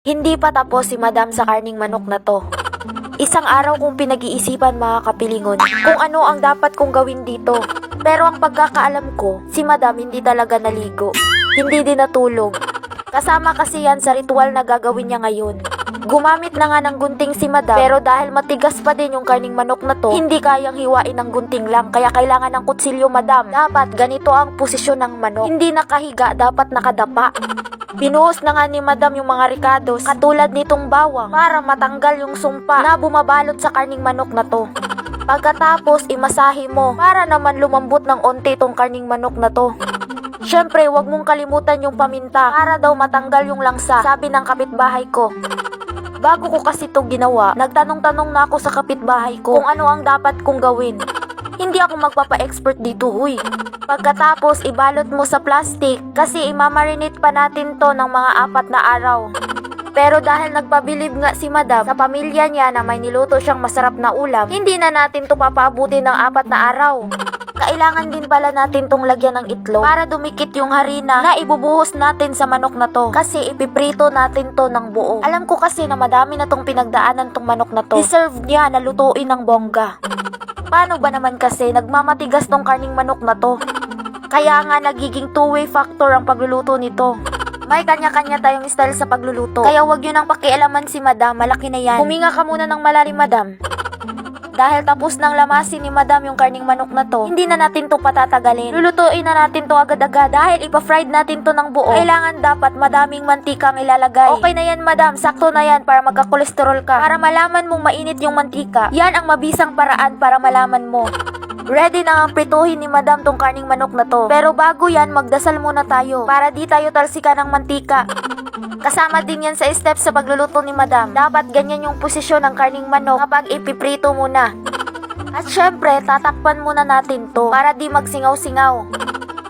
Hindi pa tapos si Madam sa karning manok na to. Isang araw kong pinag-iisipan mga kapilingon kung ano ang dapat kong gawin dito. Pero ang pagkakaalam ko, si Madam hindi talaga naligo. Hindi din natulog. Kasama kasi yan sa ritual na gagawin niya ngayon. Gumamit na nga ng gunting si Madam pero dahil matigas pa din yung karning manok na to, hindi kayang hiwain ng gunting lang kaya kailangan ng kutsilyo Madam. Dapat ganito ang posisyon ng manok. Hindi nakahiga, dapat nakadapa. Binuhos na nga ni Madam yung mga ricados katulad nitong bawang para matanggal yung sumpa na bumabalot sa karning manok na to. Pagkatapos, imasahe mo para naman lumambot ng onti tong karning manok na to. Siyempre, wag mong kalimutan yung paminta para daw matanggal yung langsa, sabi ng kapitbahay ko. Bago ko kasi to ginawa, nagtanong-tanong na ako sa kapitbahay ko kung ano ang dapat kong gawin. Hindi ako magpapa-expert dito, huy. Pagkatapos, ibalot mo sa plastic kasi imamarinate pa natin to ng mga apat na araw. Pero dahil nagpabilib nga si Madam sa pamilya niya na may niluto siyang masarap na ulam, hindi na natin to papaabuti ng apat na araw. Kailangan din pala natin tong lagyan ng itlog para dumikit yung harina na ibubuhos natin sa manok na to kasi ipiprito natin to ng buo. Alam ko kasi na madami na tong pinagdaanan tong manok na to. Deserve niya na lutuin ng bongga. Paano ba naman kasi nagmamatigas tong karning manok na to? Kaya nga nagiging two-way factor ang pagluluto nito. May kanya-kanya tayong style sa pagluluto. Kaya wag yun ang pakialaman si madam, malaki na yan. Huminga ka muna ng malalim madam. Dahil tapos nang lamasin ni madam yung karning manok na to, hindi na natin to patatagalin. Lulutuin na natin to agad-agad dahil ipa-fried natin to ng buo. Kailangan dapat madaming mantika ang ilalagay. Okay na yan madam, sakto na yan para magka-kolesterol ka. Para malaman mong mainit yung mantika, yan ang mabisang paraan para malaman mo. Ready na ang prituhin ni Madam tong karning manok na to. Pero bago yan, magdasal muna tayo para di tayo talsika ng mantika. Kasama din yan sa steps sa pagluluto ni Madam. Dapat ganyan yung posisyon ng karning manok kapag ipiprito muna. At syempre, tatakpan muna natin to para di magsingaw-singaw.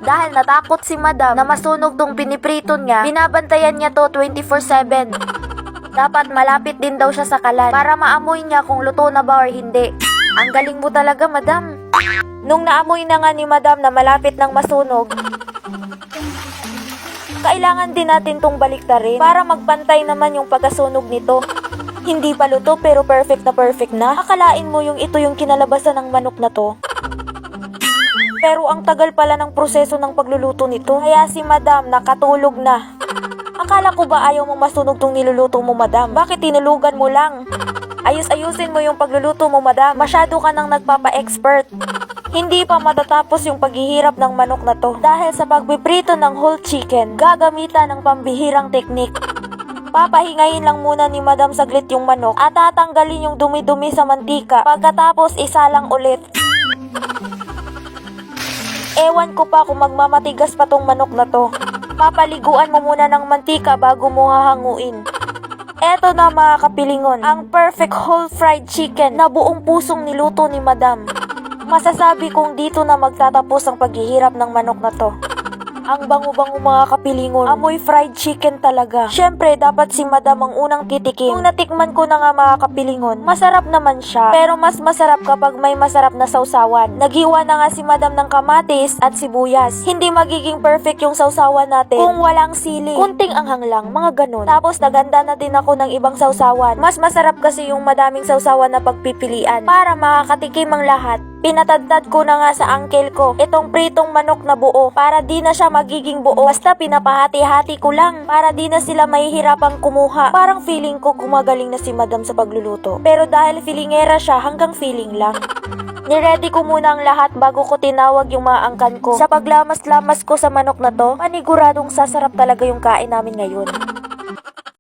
Dahil natakot si Madam na masunog tong piniprito niya, binabantayan niya to 24-7. Dapat malapit din daw siya sa kalan para maamoy niya kung luto na ba or hindi. Ang galing mo talaga, Madam. Nung naamoy na nga ni Madam na malapit ng masunog, kailangan din natin tong baliktarin para magpantay naman yung pagkasunog nito. Hindi pa luto pero perfect na perfect na. Akalain mo yung ito yung kinalabasan ng manok na to. Pero ang tagal pala ng proseso ng pagluluto nito. Kaya si Madam nakatulog na. Akala ko ba ayaw mo masunog tong niluluto mo, Madam? Bakit tinulugan mo lang? Ayus-ayusin mo yung pagluluto mo, Madam. Masyado ka nang nagpapa-expert. Hindi pa matatapos yung paghihirap ng manok na to dahil sa pagpiprito ng whole chicken, gagamitan ng pambihirang teknik. Papahingayin lang muna ni Madam saglit yung manok at tatanggalin yung dumi-dumi sa mantika pagkatapos isalang ulit. Ewan ko pa kung magmamatigas pa tong manok na to. Papaliguan mo muna ng mantika bago mo hahanguin. Eto na mga kapilingon, ang perfect whole fried chicken na buong pusong niluto ni Madam. Masasabi kong dito na magtatapos ang paghihirap ng manok na to. Ang bango-bango mga kapilingon, amoy fried chicken talaga. Syempre, dapat si Madam ang unang titikim. Kung natikman ko na nga mga kapilingon, masarap naman siya. Pero mas masarap kapag may masarap na sausawan. Nagiwa na nga si Madam ng kamatis at sibuyas. Hindi magiging perfect yung sausawan natin kung walang sili. Kunting anghang lang, mga ganun. Tapos naganda na din ako ng ibang sausawan. Mas masarap kasi yung madaming sausawan na pagpipilian. Para makakatikim ang lahat, Pinatadtad ko na nga sa uncle ko itong pritong manok na buo para di na siya magiging buo. Basta pinapahati-hati ko lang para di na sila mahihirapang kumuha. Parang feeling ko gumagaling na si madam sa pagluluto. Pero dahil feelingera siya hanggang feeling lang. Niready ko muna ang lahat bago ko tinawag yung mga angkan ko. Sa paglamas-lamas ko sa manok na to, paniguradong sasarap talaga yung kain namin ngayon.